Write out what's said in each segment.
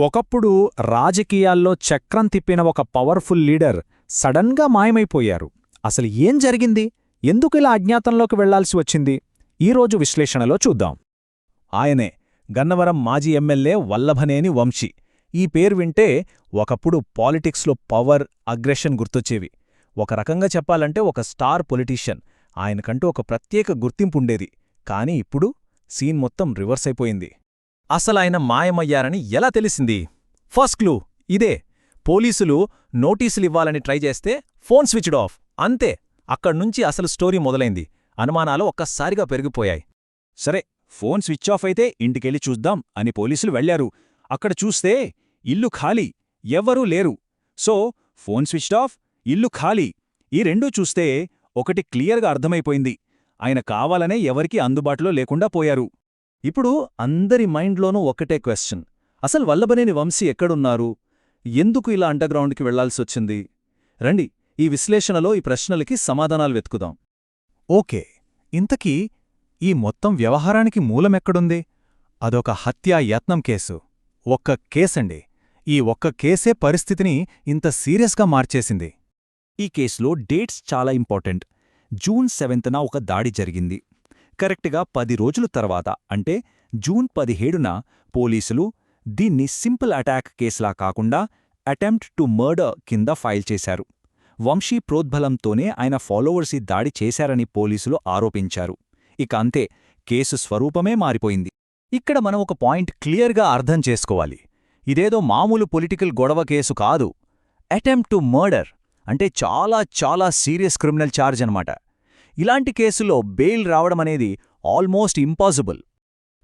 ఒకప్పుడు రాజకీయాల్లో చక్రం తిప్పిన ఒక పవర్ఫుల్ లీడర్ సడన్గా మాయమైపోయారు. అసలు ఏం జరిగింది? ఎందుకిలా అజ్ఞాతంలోకి వెళ్ళాల్సి వచ్చింది? ఈరోజు విశ్లేషణలో చూద్దాం. ఆయనే గన్నవరం మాజీ ఎమ్మెల్యే వల్లభనేని వంశీ. ఈ పేరు వింటే ఒకప్పుడు పాలిటిక్స్లో పవర్ అగ్రెషన్ గుర్తొచ్చేవి. ఒక రకంగా చెప్పాలంటే ఒక స్టార్ పొలిటీషియన్. ఆయనకంటూ ఒక ప్రత్యేక గుర్తింపుండేది కాని ఇప్పుడు సీన్ మొత్తం రివర్స్ అయిపోయింది. అసలాయన మాయమయ్యారని ఎలా తెలిసింది? ఫస్ట్ క్లూ ఇదే. పోలీసులు నోటీసులివ్వాలని ట్రై చేస్తే ఫోన్ స్విచ్డ్ ఆఫ్. అంతే. అక్కడ్నుంచి అసలు స్టోరీ మొదలైంది. అనుమానాలు ఒక్కసారిగా పెరిగిపోయాయి. సరే ఫోన్ స్విచ్ ఆఫ్ అయితే ఇంటికెళ్ళి చూద్దాం అని పోలీసులు వెళ్ళారు అక్కడ చూస్తే ఇల్లు ఖాళీ ఎవ్వరూ లేరు. సో ఫోన్ స్విచ్డ్ ఆఫ్ ఇల్లు ఖాళీ. ఈ రెండూ చూస్తే ఒకటి క్లియర్గా అర్థమైపోయింది. ఆయన కావాలనే ఎవరికీ అందుబాటులో లేకుండా పోయారు. ఇప్పుడు అందరి మైండ్లోనూ ఒకటే క్వశ్చన్ అసలు వల్లభనేని వంశీ ఎక్కడున్నారు? ఎందుకు ఇలా అండర్గ్రౌండ్కి వెళ్ళాల్సొచ్చింది? రండి ఈ విశ్లేషణలో ఈ ప్రశ్నలకి సమాధానాలు వెతుకుదాం. ఓకే ఇంతకీ ఈ మొత్తం వ్యవహారానికి మూలమెక్కడుంది? అదొక హత్యా యత్నం కేసు. ఒక్క కేసండి. ఈ ఒక్క కేసే పరిస్థితిని ఇంత సీరియస్గా మార్చేసింది. ఈ కేసులో డేట్స్ చాలా ఇంపార్టెంట్. జూన్ సెవెంత్న ఒక దాడి జరిగింది. కరెక్ట్గా పది రోజుల తర్వాత అంటే జూన్ పదిహేడున పోలీసులు దీన్ని సింపుల్ అటాక్ కేసులా కాకుండా అటెంప్ట్ టు మర్డర్ కింద ఫైల్ చేశారు. వంశీ ప్రోద్బలంతోనే ఆయన ఫాలోవర్సి దాడి చేశారని పోలీసులు ఆరోపించారు. ఇక అంతే కేసు స్వరూపమే మారిపోయింది. ఇక్కడ మనం ఒక పాయింట్ క్లియర్గా అర్థం చేసుకోవాలి. ఇదేదో మామూలు పొలిటికల్ గొడవ కేసు కాదు. అటెంప్ట్ టు మర్డర్ అంటే చాలా చాలా సీరియస్ క్రిమినల్ ఛార్జ్ అనమాట ఇలాంటి కేసులో బెయిల్ రావడమనేది ఆల్మోస్ట్ ఇంపాసిబుల్.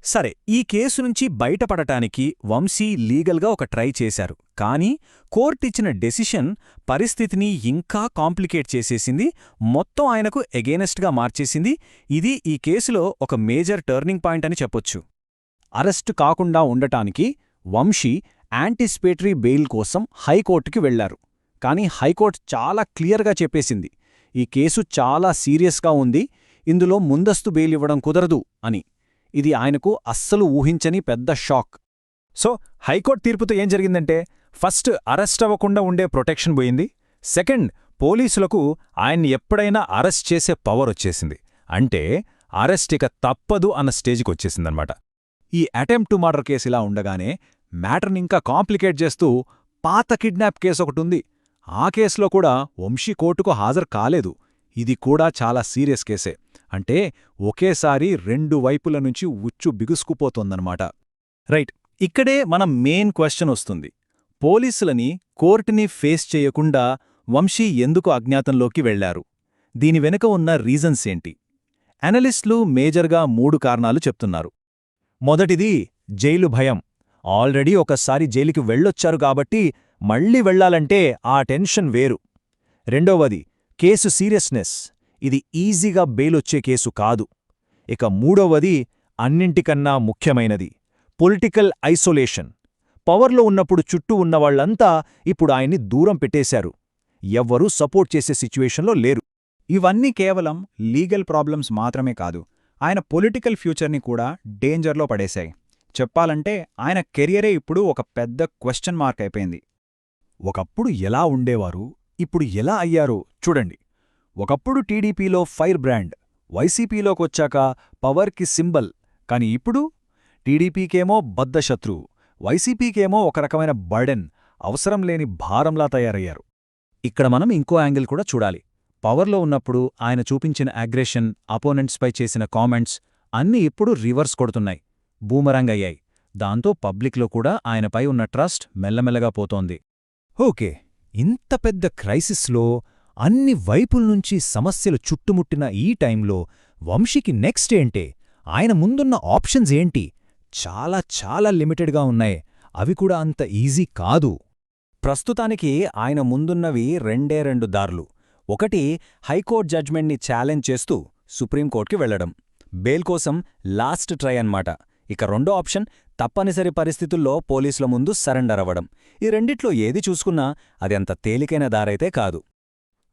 సరే ఈ కేసు నుంచి బయటపడటానికి వంశీ లీగల్గా ఒక ట్రై చేశారు. కానీ కోర్టిచ్చిన డెసిషన్ పరిస్థితిని ఇంకా కాంప్లికేట్ చేసేసింది మొత్తం ఆయనకు ఎగేనెస్ట్గా మార్చేసింది. ఇది ఈ కేసులో ఒక మేజర్ టర్నింగ్ పాయింట్ అని చెప్పొచ్చు. అరెస్టు కాకుండా ఉండటానికి వంశీ యాంటిసిపేటరీ బెయిల్ కోసం హైకోర్టుకి వెళ్ళారు కానీ హైకోర్టు చాలా క్లియర్గా చెప్పేసింది. ఈ కేసు చాలా సీరియస్గా ఉంది ఇందులో ముందస్తు బెయిలివ్వడం కుదరదు అని. ఇది ఆయనకు అస్సలు ఊహించని పెద్ద షాక్. సో హైకోర్టు తీర్పుతో ఏం జరిగిందంటే ఫస్ట్ అరెస్ట్ అవ్వకుండా ఉండే ప్రొటెక్షన్ పోయింది. సెకండ్ పోలీసులకు ఆయన్ని ఎప్పుడైనా అరెస్ట్ చేసే పవర్ వచ్చేసింది. అంటే అరెస్ట్ ఇక తప్పదు అన్న స్టేజ్కి వచ్చేసిందనమాట. ఈ అటెంప్ట్ టు మర్డర్ కేసు ఇలా ఉండగానే మ్యాటర్ని ఇంకా కాంప్లికేట్ చేస్తూ పాత కిడ్నాప్ కేసు ఒకటుంది ఆ కేసులో కూడా వంశీ కోర్టుకు హాజరు కాలేదు. ఇది కూడా చాలా సీరియస్ కేసే. అంటే ఒకేసారి రెండు వైపుల నుంచి ఉచ్చు బిగుసుకుపోతోందన్నమాట. రైట్ ఇక్కడే మన మెయిన్ క్వశ్చన్ వస్తుంది. పోలీసులని కోర్టుని ఫేస్ చేయకుండా వంశీ ఎందుకు అజ్ఞాతంలోకి వెళ్ళారు? దీని వెనుక ఉన్న రీజన్స్ ఏంటి? అనలిస్టులు మేజర్గా మూడు కారణాలు చెప్తున్నారు. మొదటిది జైలు భయం. ఆల్రెడీ ఒకసారి జైలుకి వెళ్ళొచ్చారు కాబట్టి మళ్ళీ వెళ్ళాలంటే ఆ టెన్షన్ వేరు. రెండవది కేసు సీరియస్నెస్. ఇది ఈజీగా బెయిలొచ్చే కేసు కాదు. ఇక మూడవది అన్నింటికన్నా ముఖ్యమైనది పొలిటికల్ ఐసోలేషన్. పవర్లో ఉన్నప్పుడు చుట్టూ ఉన్నవాళ్ళంతా ఇప్పుడు ఆయన్ని దూరం పెట్టేశారు. ఎవ్వరూ సపోర్ట్ చేసే సిచ్యువేషన్లో లేరు. ఇవన్నీ కేవలం లీగల్ ప్రాబ్లమ్స్ మాత్రమే కాదు ఆయన పొలిటికల్ ఫ్యూచర్ని కూడా డేంజర్లో పడేశాయి. చెప్పాలంటే ఆయన కెరియరే ఇప్పుడు ఒక పెద్ద క్వశ్చన్ మార్క్ అయిపోయింది. ఒకప్పుడు ఎలా ఉండేవారు ఇప్పుడు ఎలా అయ్యారో చూడండి. ఒకప్పుడు టీడీపీలో ఫైర్ బ్రాండ్ వైసీపీలోకొచ్చాక పవర్కి సింబల్ కాని ఇప్పుడు టీడీపీకేమో బద్దశత్రువు వైసీపీకేమో ఒక రకమైన బర్డెన్ అవసరం లేని భారంలా తయారయ్యారు. ఇక్కడ మనం ఇంకో యాంగిల్ కూడా చూడాలి. పవర్లో ఉన్నప్పుడు ఆయన చూపించిన అగ్రెషన్ అపోనెంట్స్పై చేసిన కామెంట్స్ అన్నీ ఇప్పుడు రివర్స్ కొడుతున్నాయి బూమరంగ్ అయ్యాయి. దాంతో పబ్లిక్లో కూడా ఆయనపై ఉన్న ట్రస్ట్ మెల్లమెల్లగా పోతోంది. ఓకే ఇంత పెద్ద క్రైసిస్లో అన్ని వైపుల్నుంచి సమస్యలు చుట్టుముట్టిన ఈ టైంలో వంశీకి నెక్స్ట్ ఏంటే ఆయన ముందున్న ఆప్షన్స్ ఏంటి? చాలా చాలా లిమిటెడ్గా ఉన్నాయి. అవి కూడా అంత ఈజీ కాదు. ప్రస్తుతానికి ఆయన ముందున్నవి రెండే రెండు దారులు. ఒకటి హైకోర్టు జడ్జ్మెంట్ని ఛాలెంజ్ చేస్తూ సుప్రీంకోర్టుకి వెళ్ళడం బెయిల్ కోసం లాస్ట్ ట్రై అన్నమాట. ఇక రెండో ఆప్షన్ తప్పనిసరి పరిస్థితుల్లో పోలీసుల ముందు సరెండర్ అవ్వడం. ఈ రెండిట్లో ఏది చూసుకున్నా అది అంత తేలికైన దారైతే కాదు.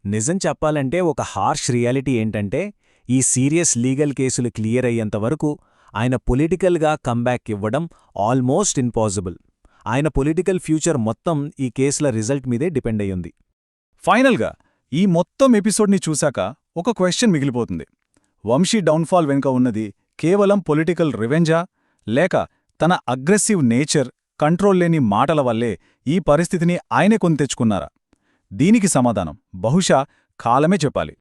నిజం చెప్పాలంటే ఒక హార్ష్ రియాలిటీ ఏంటంటే ఈ సీరియస్ లీగల్ కేసులు క్లియర్ అయ్యేంతవరకు ఆయన పొలిటికల్గా కంబ్యాక్ ఇవ్వడం ఆల్మోస్ట్ ఇంపాసిబుల్. ఆయన పొలిటికల్ ఫ్యూచర్ మొత్తం ఈ కేసుల రిజల్ట్ మీదే డిపెండ్ అయ్యింది. ఫైనల్గా ఈ మొత్తం ఎపిసోడ్ని చూశాక ఒక క్వశ్చన్ మిగిలిపోతుంది. వంశీ డౌన్ఫాల్ వెనుక ఉన్నది కేవలం పొలిటికల్ రివెంజా? లేక తన అగ్రెసివ్ నేచర్ కంట్రోల్ లేని మాటల వల్లే ఈ పరిస్థితిని ఆయనే కొని తెచ్చుకున్నారా? దీనికి సమాధానం బహుశా కాలమే చెప్పాలి.